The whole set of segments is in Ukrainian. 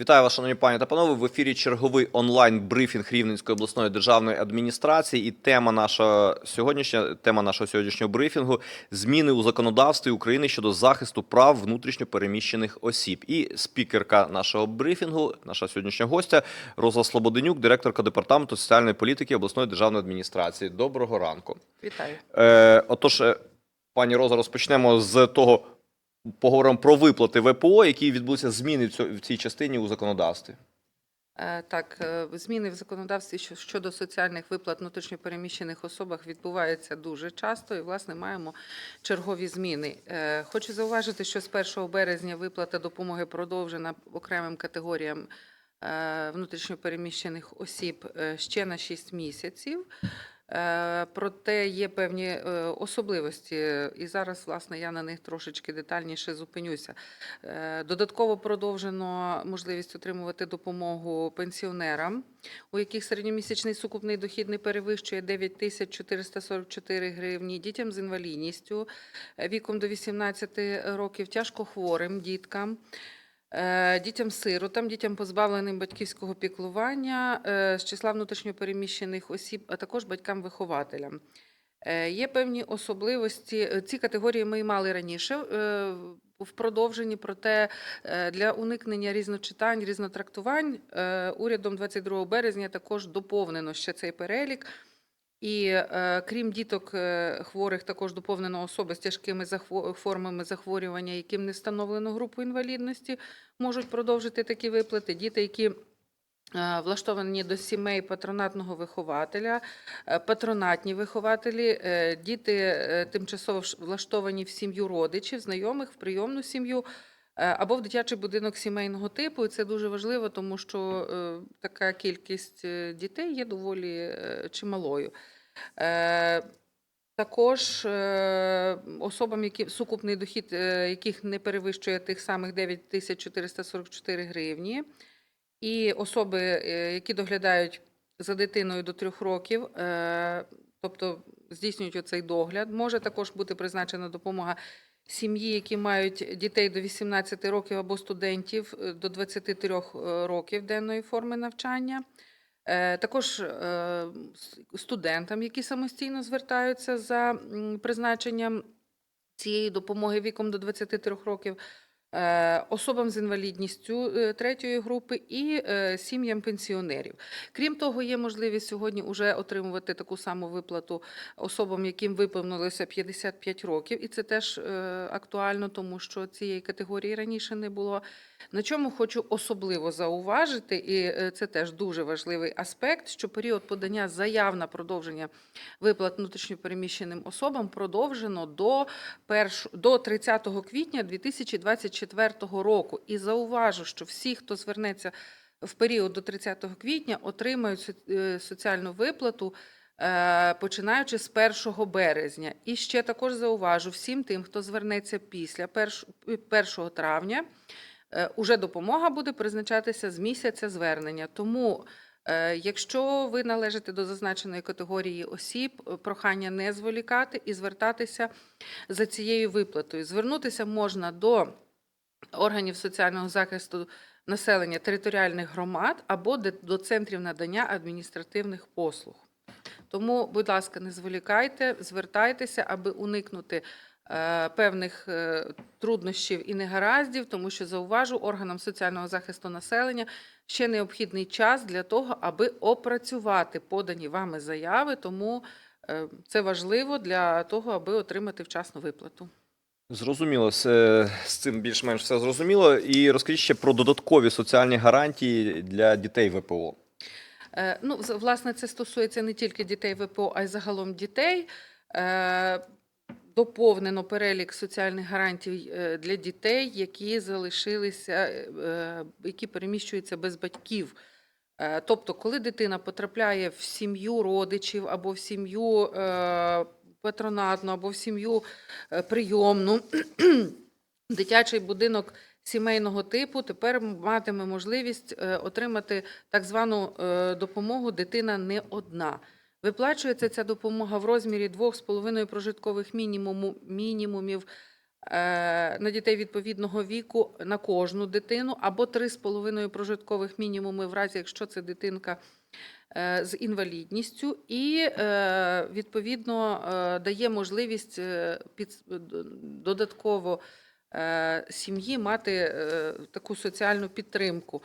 Вітаю вас, шановні пані та панове. В ефірі черговий онлайн-брифінг Рівненської обласної державної адміністрації. І тема нашого сьогоднішня тема нашого сьогоднішнього брифінгу зміни у законодавстві України щодо захисту прав внутрішньо переміщених осіб. І спікерка нашого брифінгу, наша сьогоднішня гостя Роза Слободенюк, директорка департаменту соціальної політики обласної державної адміністрації. Доброго ранку. Вітаю. Е, отож, е, пані Роза, розпочнемо з того. Поговоримо про виплати ВПО, які відбулися зміни в цій частині у законодавстві. Е, Так, е, зміни в законодавстві щодо соціальних виплат внутрішньопереміщених особах відбуваються дуже часто, і власне маємо чергові зміни. Е, Хочу зауважити, що з 1 березня виплата допомоги продовжена окремим категоріям внутрішньопереміщених осіб ще на 6 місяців. Е, Проте є певні е, особливості, і зараз, власне, я на них трошечки детальніше зупинюся. Е, Додатково продовжено можливість отримувати допомогу пенсіонерам, у яких середньомісячний сукупний дохід не перевищує 9 тисяч 444 гривні, дітям з інвалідністю віком до 18 років, тяжкохворим діткам. Е, Дітям-сиротам, дітям позбавленим батьківського піклування з числа внутрішньопереміщених осіб, а також батькам-вихователям. Е, Є певні особливості. е, Ці категорії ми мали раніше е, в продовженні, проте е, для уникнення різночитань, різнотрактувань е, урядом 22 березня також доповнено ще цей перелік. І е, крім діток е, хворих, також доповнено особи з тяжкими захво- формами захворювання, яким не встановлено групу інвалідності, можуть продовжити такі виплати. Діти, які е, влаштовані до сімей патронатного вихователя, е, патронатні вихователі, е, діти е, тимчасово влаштовані в сім'ю родичів, знайомих, в прийомну сім'ю. е, Або в дитячий будинок сімейного типу, і це дуже важливо, тому що е, така кількість е, дітей є доволі чималою. Е, Також е, особам, які сукупний дохід, е, яких не перевищує тих самих 9 тисяч 444 гривні, і особи, які доглядають за дитиною до трьох років, тобто здійснюють оцей догляд, може також бути призначена допомога сім'ї, які мають дітей до 18 років або студентів до 23 років денної форми навчання. Е, Також е, студентам, які самостійно звертаються за призначенням цієї допомоги віком до 23 років, особам з інвалідністю е, третьої групи і е, сім'ям пенсіонерів. Крім того, є можливість сьогодні вже отримувати таку саму виплату особам, яким виповнилося 55 років, і це теж е, актуально, тому що цієї категорії раніше не було. На чому хочу особливо зауважити, і е, це теж дуже важливий аспект, що період подання заяв на продовження виплат внутрішньопереміщеним особам продовжено до 30 квітня 2024 року. І зауважу, що всі, хто звернеться в період до 30 квітня, отримають е, соціальну виплату. е, Починаючи з 1 березня. І ще також зауважу всім тим, хто звернеться після 1 травня, е, уже допомога буде призначатися з місяця звернення. Тому, якщо ви належите до зазначеної категорії осіб, прохання не зволікати і звертатися за цією виплатою. Звернутися можна до органів соціального захисту населення територіальних громад або до центрів надання адміністративних послуг. Тому, будь ласка, не зволікайте, звертайтеся, аби уникнути е, певних е, труднощів і негараздів, тому що зауважу органам соціального захисту населення ще необхідний час для того, аби опрацювати подані вами заяви. Тому е, це важливо для того, аби отримати вчасну виплату. Зрозуміло, з цим більш-менш все зрозуміло. І розкажіть ще про додаткові соціальні гарантії для дітей ВПО. Е, Ну, власне, це стосується не тільки дітей ВПО, а й загалом дітей. Е, Доповнено перелік соціальних гарантій е, для дітей, які залишилися, які переміщуються без батьків. Тобто, коли дитина потрапляє в сім'ю родичів або в сім'ю патронатну, або в сім'ю е, прийомну, дитячий будинок сімейного типу тепер матиме можливість е, отримати так звану е, допомогу дитина не одна. Виплачується ця допомога в розмірі 2,5 прожиткових мінімумів на дітей відповідного віку на кожну дитину, або 3,5 прожиткових мінімуми в разі, якщо це дитинка е, з інвалідністю, і е, відповідно е, дає можливість е, додатково е, сім'ї мати е, таку соціальну підтримку.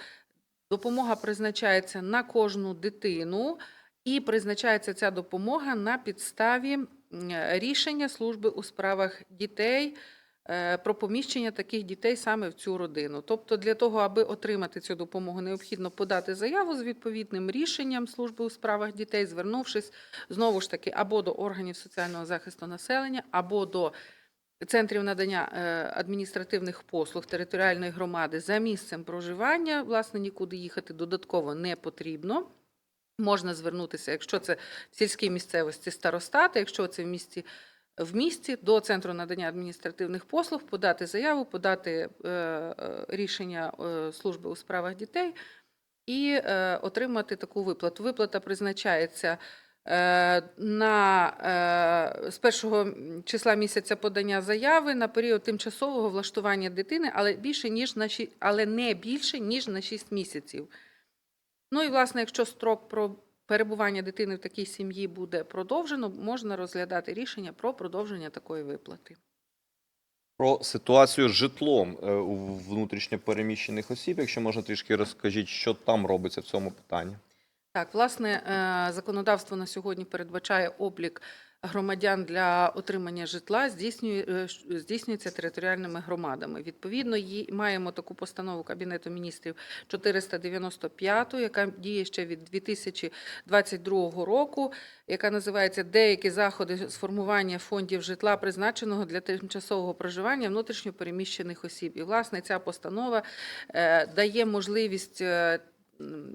Допомога призначається на кожну дитину, і призначається ця допомога на підставі рішення служби у справах дітей е, про поміщення таких дітей саме в цю родину. Тобто, для того, аби отримати цю допомогу, необхідно подати заяву з відповідним рішенням служби у справах дітей, звернувшись знову ж таки або до органів соціального захисту населення, або до центрів надання е, адміністративних послуг територіальної громади за місцем проживання. Власне, нікуди їхати додатково не потрібно. Можна звернутися, якщо це в сільській місцевості старостати, якщо це в місті. В місті до центру надання адміністративних послуг подати заяву, подати е, е, рішення е, служби у справах дітей і отримати таку виплату. Виплата призначається на з першого числа місяця подання заяви на період тимчасового влаштування дитини, але більше ніж на ші- але не більше ніж на 6 місяців. Ну і власне, якщо строк перебування дитини в такій сім'ї буде продовжено, можна розглядати рішення про продовження такої виплати. Про ситуацію з житлом е, у внутрішньо переміщених осіб, якщо можна трішки розкажіть, що там робиться в цьому питанні. Так, власне, е, законодавство на сьогодні передбачає облік громадян для отримання житла здійснює, е, здійснюється територіальними громадами. Відповідно, є- маємо таку постанову Кабінету міністрів 495, яка діє ще від 2022 року, яка називається Деякі заходи з формування фондів житла, призначеного для тимчасового проживання внутрішньо переміщених осіб. І, власне, ця постанова е, дає можливість е,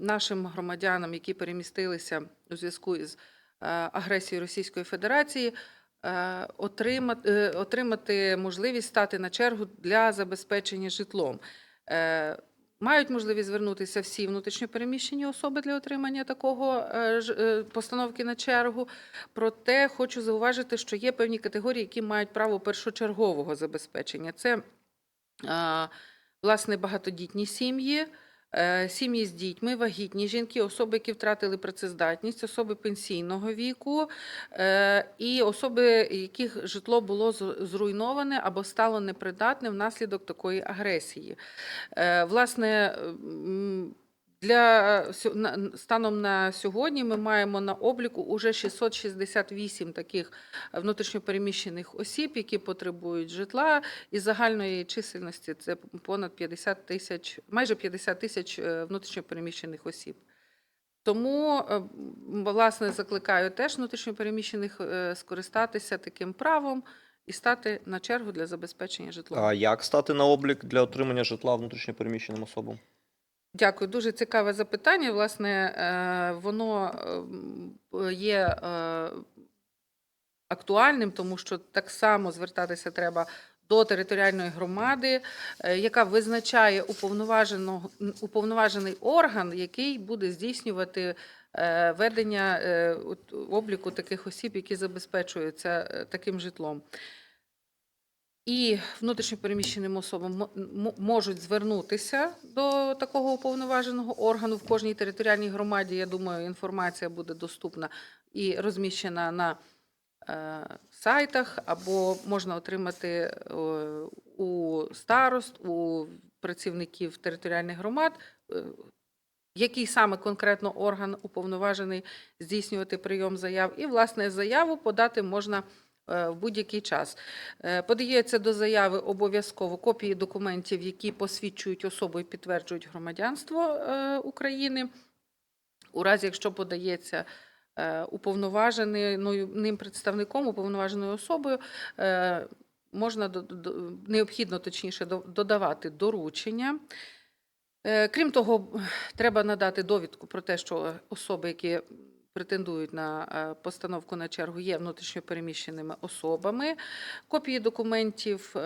нашим громадянам, які перемістилися у зв'язку із е, агресією Російської Федерації, е, отримати, е, отримати можливість стати на чергу для забезпечення житлом. Мають можливість звернутися всі внутрішньопереміщені особи для отримання такого постановки на чергу. Проте хочу зауважити, що є певні категорії, які мають право першочергового забезпечення. Це власне багатодітні сім'ї, сім'ї з дітьми, вагітні жінки, особи, які втратили працездатність, особи пенсійного віку е, і особи, яких житло було зруйноване або стало непридатним внаслідок такої агресії. Е, Власне, для сьо- станом на сьогодні ми маємо на обліку уже 668 таких внутрішньопереміщених осіб, які потребують житла, і загальної чисельності це понад 50 тисяч, майже 50 тисяч е, внутрішньопереміщених осіб. Тому, е, власне, закликаю теж внутрішньопереміщених е, скористатися таким правом і стати на чергу для забезпечення житлом. А як стати на облік для отримання житла внутрішньо переміщеним особам? Дякую, дуже цікаве запитання. Власне, е, воно ем, є е, актуальним, тому що так само звертатися треба до територіальної громади, е, яка визначає уповноваженого уповноважений орган, який буде здійснювати е, ведення е, обліку таких осіб, які забезпечуються е, таким житлом. І внутрішньопереміщеним особам можуть звернутися до такого уповноваженого органу в кожній територіальній громаді. Я думаю, інформація буде доступна і розміщена на е, сайтах, або можна отримати е, у старост, у працівників територіальних громад. е, Який саме конкретно орган уповноважений здійснювати прийом заяв, і власне заяву подати можна в будь-який час. Е, Подається до заяви обов'язково копії документів, які посвідчують особу і підтверджують громадянство е, України. У разі, якщо подається е, уповноваженою ним представником, уповноваженою особою, е, можна необхідно точніше додавати доручення. Е, Крім того, треба надати довідку про те, що особи, які претендують на е, постановку на чергу, є внутрішньопереміщеними особами, копії документів, е,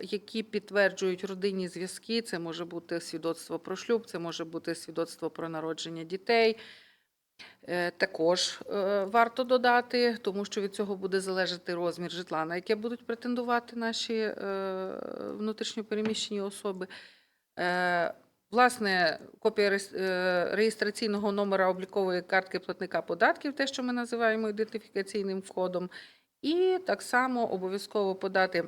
які підтверджують родинні зв'язки. Це може бути свідоцтво про шлюб, це може бути свідоцтво про народження дітей. Е, Також варто додати, тому що від цього буде залежати розмір житла, на яке будуть претендувати наші внутрішньопереміщені особи. Власне, копія е, реєстраційного номера облікової картки платника податків, те, що ми називаємо ідентифікаційним входом, і так само обов'язково подати,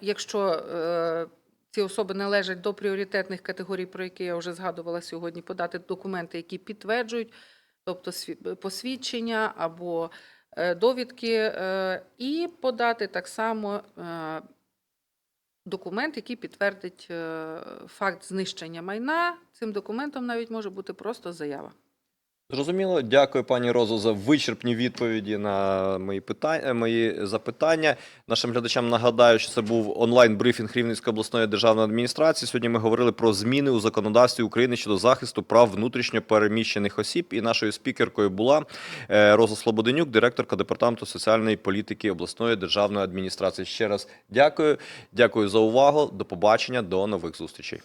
якщо е, ці особи належать до пріоритетних категорій, про які я вже згадувала сьогодні, подати документи, які підтверджують, тобто сві- посвідчення або е, довідки, і подати так само документ, який підтвердить е, факт знищення майна. Цим документом навіть може бути просто заява. Зрозуміло, дякую, пані Розо, за вичерпні відповіді на мої питання, мої запитання. Нашим глядачам нагадаю, що це був онлайн-брифінг Рівненської обласної державної адміністрації. Сьогодні ми говорили про зміни у законодавстві України щодо захисту прав внутрішньо переміщених осіб. І нашою спікеркою була е, Роза Слободенюк, директорка департаменту соціальної політики обласної державної адміністрації. Ще раз дякую, дякую за увагу. До побачення, до нових зустрічей.